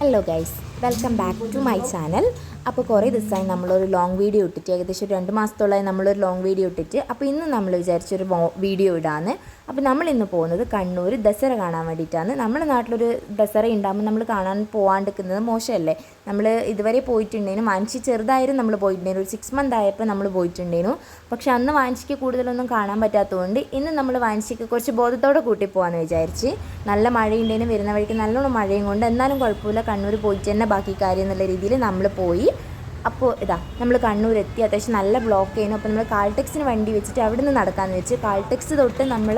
Hello guys welcome back to my channel അപ്പോൾ കുറേ ദിവസമായി നമ്മളൊരു ലോങ് വീഡിയോ ഇട്ടിട്ട് ഏകദേശം രണ്ട് മാസത്തോളമായി നമ്മളൊരു ലോങ് വീഡിയോ ഇട്ടിട്ട് അപ്പോൾ ഇന്ന് നമ്മൾ വിചാരിച്ചൊരു വീഡിയോ ഇടാന്ന്. അപ്പോൾ നമ്മൾ ഇന്ന് പോകുന്നത് കണ്ണൂർ ദസറ കാണാൻ വേണ്ടിയിട്ടാണ്. നമ്മുടെ നാട്ടിലൊരു ദസറ ഉണ്ടാകുമ്പോൾ നമ്മൾ കാണാൻ പോകാണ്ടിരിക്കുന്നത് മോശമല്ലേ? നമ്മൾ ഇതുവരെ പോയിട്ടുണ്ടേനു. വാങ്ങിച്ച് ചെറുതായാലും നമ്മൾ പോയിട്ടുണ്ടേനു. ഒരു സിക്സ് മന്ത് ആയപ്പോൾ നമ്മൾ പോയിട്ടുണ്ടേനു. പക്ഷെ അന്ന് വാങ്ങിച്ചിക്ക് കൂടുതലൊന്നും കാണാൻ പറ്റാത്തതുകൊണ്ട് ഇന്ന് നമ്മൾ വാഞ്ചിക്ക് കുറച്ച് ബോധത്തോടെ കൂട്ടി പോകാമെന്ന് വിചാരിച്ച്. നല്ല മഴയുണ്ടേനും വരുന്ന വഴിക്ക് നല്ലോണം മഴയും കൊണ്ട്. എന്നാലും കുഴപ്പമില്ല. കണ്ണൂർ പോയിട്ട് തന്നെ ബാക്കി കാര്യം എന്നുള്ള രീതിയിൽ നമ്മൾ പോയി. അപ്പോൾ ഇതാ നമ്മൾ കണ്ണൂർ എത്തി അത്യാവശ്യം നല്ല ബ്ലോക്ക് ചെയ്യുന്നു അപ്പോൾ നമ്മൾ കാൾടെക്സിന് വണ്ടി വെച്ചിട്ട് അവിടെ നിന്ന് നടക്കാമെന്ന് വെച്ച് കാൾടെക്സ് തൊട്ട് നമ്മൾ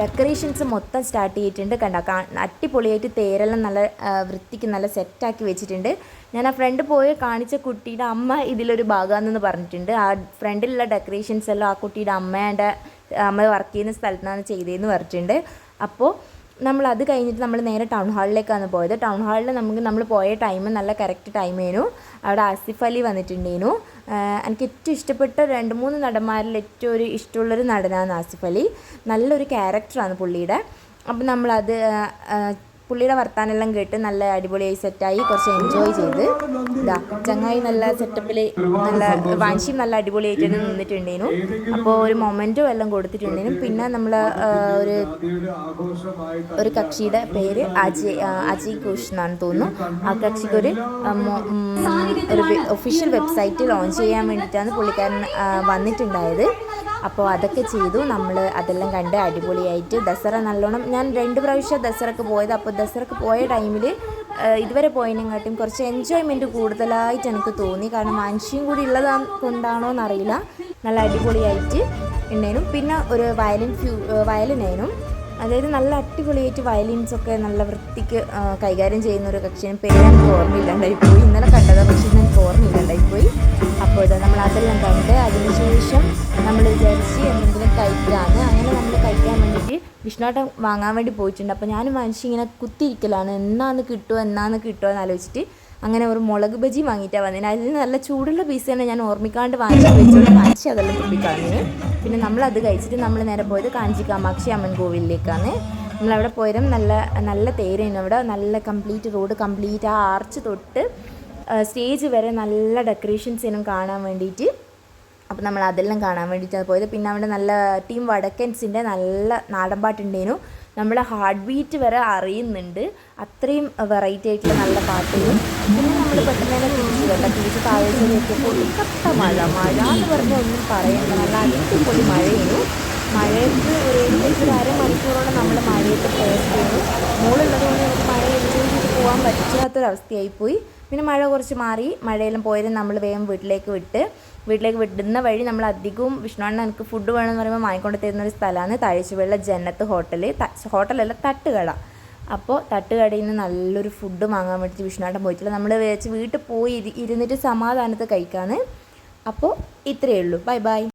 ഡെക്കറേഷൻസ് മൊത്തം സ്റ്റാർട്ട് ചെയ്തിട്ടുണ്ട്. കണ്ട? അടിപൊളിയായിട്ട് തേരെല്ലാം നല്ല വൃത്തിക്ക് നല്ല സെറ്റാക്കി വെച്ചിട്ടുണ്ട്. ഞാൻ ആ ഫ്രണ്ട് പോയി കാണിച്ച കുട്ടിയുടെ അമ്മ ഇതിലൊരു ഭാഗമാണെന്ന് പറഞ്ഞിട്ടുണ്ട്. ആ ഫ്രണ്ടിലുള്ള ഡെക്കറേഷൻസ് എല്ലാം ആ കുട്ടിയുടെ അമ്മയുടെ അമ്മ വർക്ക് ചെയ്യുന്ന സ്ഥലത്താണ് ചെയ്തതെന്ന് പറഞ്ഞിട്ടുണ്ട്. അപ്പോൾ നമ്മൾ അത് കഴിഞ്ഞിട്ട് നമ്മൾ നേരെ ടൗൺ ഹാളിലേക്കാണ് പോയത്. ടൗൺ ഹാളിൽ നമുക്ക് നമ്മൾ പോയ ടൈം നല്ല കറക്റ്റ് ടൈമേനു അവിടെ ആസിഫ് അലി വന്നിട്ടുണ്ടേനു. ആഹ് എനിക്ക് ഏറ്റവും ഇഷ്ടപ്പെട്ട രണ്ട് മൂന്ന് നടന്മാരിൽ ഏറ്റവും ഒരു ഇഷ്ടമുള്ളൊരു നടനാണ് ആസിഫ് അലി. നല്ലൊരു ക്യാരക്ടറാണ് പുള്ളിയുടെ. അപ്പം നമ്മളത് പുള്ളിയുടെ വർത്താനെല്ലാം കേട്ട് നല്ല അടിപൊളിയായി സെറ്റായി കുറച്ച് എൻജോയ് ചെയ്ത്. ഇതാ ചങ്ങായി നല്ല സെറ്റപ്പിൽ നല്ല വാൻഷിയും നല്ല അടിപൊളിയായിട്ട് തന്നെ നിന്നിട്ടുണ്ടേനു. അപ്പോൾ ഒരു മൊമെന്റും എല്ലാം കൊടുത്തിട്ടുണ്ടേനും. പിന്നെ നമ്മൾ ഒരു ഒരു കക്ഷിയുടെ പേര് അജയ് അജയ് ഘോഷ് എന്നാണ് തോന്നുന്നു. ആ കക്ഷിക്ക് ഒരു ഒരു ഒഫീഷ്യൽ വെബ്സൈറ്റ് ലോഞ്ച് ചെയ്യാൻ വേണ്ടിയിട്ടാണ് പുള്ളിക്കാരൻ വന്നിട്ടുണ്ടായത്. അപ്പോൾ അതൊക്കെ ചെയ്തു നമ്മൾ അതെല്ലാം കണ്ട് അടിപൊളിയായിട്ട് ദസറ നല്ലോണം ഞാൻ രണ്ട് പ്രാവശ്യം ദസറക്ക് പോയത്. അപ്പോൾ ദസറക്ക് പോയ ടൈമിൽ ഇതുവരെ പോയതിനെക്കാട്ടും കുറച്ച് എൻജോയ്മെന്റ് കൂടുതലായിട്ട് എനിക്ക് തോന്നി. കാരണം മനുഷ്യയും കൂടി ഉള്ളതാ കൊണ്ടാണോ എന്നറിയില്ല. നല്ല അടിപൊളിയായിട്ട് ഉണ്ടായിരുന്നു പിന്നെ ഒരു വയലിൻ ഫ്യൂ വയലിനായിരുന്നു അതായത് നല്ല അടിപൊളിയായിട്ട് വയലിൻസ് ഒക്കെ നല്ല വൃത്തിക്ക് കൈകാര്യം ചെയ്യുന്ന ഒരു കക്ഷിന് പേര് എനിക്ക് ഓർമ്മയില്ലാണ്ടായിപ്പോയി ഇന്നലെ കണ്ടതാണ് പക്ഷേ ഇന്ന് എനിക്ക് ഓർമ്മയില്ലാണ്ടായി പോയി അപ്പോൾ ഇത് നമ്മൾ അതെല്ലാം കണ്ട് അതിനുശേഷം നമ്മൾ വിചാരിച്ച് എന്തെങ്കിലും കഴിക്കാമെന്ന് അങ്ങനെ നമ്മൾ കഴിക്കാൻ വേണ്ടിയിട്ട് വിഷ്ണുട്ടം വാങ്ങാൻ വേണ്ടി പോയിട്ടുണ്ട്. അപ്പോൾ ഞാൻ മനുഷ്യ ഇങ്ങനെ കുത്തിയിരിക്കലാണ്. എന്നാന്ന് കിട്ടുമോ എന്നാന്ന് കിട്ടുമോ എന്ന് ആലോചിച്ചിട്ട് അങ്ങനെ ഒരു മുളക് ബജി വാങ്ങിയിട്ടാണ് വന്നത് അതിന് നല്ല ചൂടുള്ള പീസ് തന്നെ ഞാൻ ഓർമ്മിക്കാണ്ട് വാങ്ങിച്ച് വെച്ചുകൊണ്ട് വാങ്ങിച്ച് അതെല്ലാം തുപ്പിക്കളഞ്ഞു. പിന്നെ നമ്മൾ അത് കഴിച്ചിട്ട് നമ്മൾ നേരെ പോയത് കാഞ്ചി കാമാക്ഷി അമ്മൻ കോവിലിലേക്കാണ്. നമ്മളവിടെ പോയാലും നല്ല നല്ല തേരായിരുന്നു അവിടെ. നല്ല കംപ്ലീറ്റ് റോഡ് കംപ്ലീറ്റ് ആ ആർച്ച് തൊട്ട് സ്റ്റേജ് വരെ നല്ല ഡെക്കറേഷൻസിനും കാണാൻ വേണ്ടിയിട്ട് അപ്പോൾ നമ്മൾ അതെല്ലാം കാണാൻ വേണ്ടിയിട്ടാണ് പോയത്. പിന്നെ അവിടെ നല്ല ടീം വടക്കൻസിന്റെ നല്ല നാടൻ പാട്ടുണ്ടേനു നമ്മളെ ഹാർട്ട് ബീറ്റ് വരെ അറിയുന്നുണ്ട്. അത്രയും വെറൈറ്റി ആയിട്ടുള്ള നല്ല പാട്ടുകളും പിന്നെ നമ്മൾ പെട്ടെന്ന് തന്നെ തിരിച്ചു കേട്ടോ തിരിച്ച് താഴെ എത്തിയപ്പോൾ ഇക്കത്ത മഴ മഴ എന്ന് പറഞ്ഞാൽ ഒന്നും പറയണ്ട നല്ല അടിപൊളി മഴയായിരുന്നു മഴയത്ത് ഒരു ഏകദേശം ഒരു അരമണിക്കൂറോളം നമ്മൾ മഴയത്ത് പോസ്റ്റ് ചെയ്തു മോളുള്ളത് കൊണ്ട് നമുക്ക് മഴ എൻജോയ് ചെയ്ത് പോകാൻ പറ്റാത്തൊരവസ്ഥയായിപ്പോയി പിന്നെ മഴ കുറച്ച് മാറി മഴയെല്ലാം പോയാലും നമ്മൾ വേഗം വീട്ടിലേക്ക് വിട്ട് വീട്ടിലേക്ക് വിടുന്ന വഴി നമ്മൾ അധികവും വിഷ്ണുവണ്ണ എനിക്ക് ഫുഡ് എന്ന് പറയുമ്പോൾ വാങ്ങിക്കൊണ്ട് തരുന്ന ഒരു സ്ഥലമാണ് താഴ്ചവെള്ള ജന്നത്ത് ഹോട്ടൽ ഹോട്ടലല്ല തട്ടുകട. അപ്പോൾ തട്ടുകടയിൽ നിന്ന് നല്ലൊരു ഫുഡ് വാങ്ങാൻ വേണ്ടിയിട്ട് വിഷ്ണുവാട്ടം പോയിട്ടില്ല. നമ്മൾ വെച്ച് വീട്ടിൽ പോയി ഇരി- ഇരുന്നിട്ട് സമാധാനത്ത് കഴിക്കാന്ന്. അപ്പോൾ ഇത്രയേ ഉള്ളൂ. Bye bye